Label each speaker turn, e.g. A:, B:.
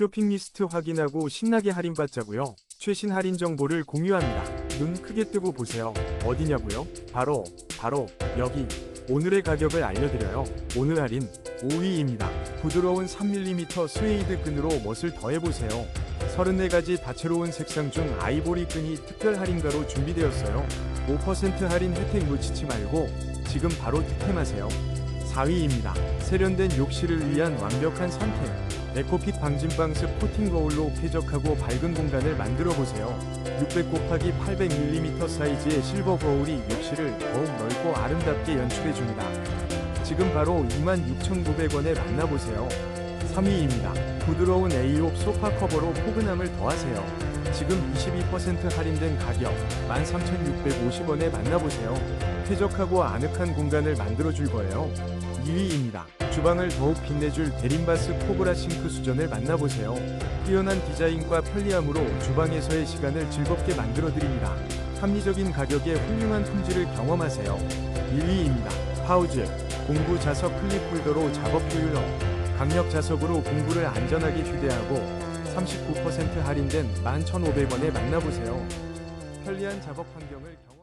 A: 쇼핑 리스트 확인하고 신나게 할인받자고요. 최신 할인 정보를 공유합니다. 눈 크게 뜨고 보세요. 어디냐고요? 바로 바로 여기. 오늘의 가격을 알려드려요. 오늘 할인 5위입니다. 부드러운 3mm 스웨이드 끈으로 멋을 더해보세요. 34가지 다채로운 색상 중 아이보리 끈이 특별 할인가로 준비되었어요. 5% 할인 혜택 놓치지 말고 지금 바로 득템하세요. 4위입니다. 세련된 욕실을 위한 완벽한 선택. 에코핏 방진방스 코팅 거울로 쾌적하고 밝은 공간을 만들어 보세요. 600 곱하기 800mm 사이즈의 실버 거울이 욕실을 더욱 넓고 아름답게 연출해 줍니다. 지금 바로 26,900원에 만나보세요. 3위입니다. 부드러운 A옥 소파 커버로 포근함을 더하세요. 지금 22% 할인된 가격 13,650원에 만나보세요. 쾌적하고 아늑한 공간을 만들어줄 거예요. 2위입니다. 주방을 더욱 빛내줄 데림바스 코브라 싱크 수전을 만나보세요. 뛰어난 디자인과 편리함으로 주방에서의 시간을 즐겁게 만들어드립니다. 합리적인 가격에 훌륭한 품질을 경험하세요. 1위입니다. 파우즈 공구 자석 클립 홀더로 작업 효율업 강력 자석으로 공구를 안전하게 휴대하고 39% 할인된 11,500원에 만나보세요. 편리한 작업 환경을 경험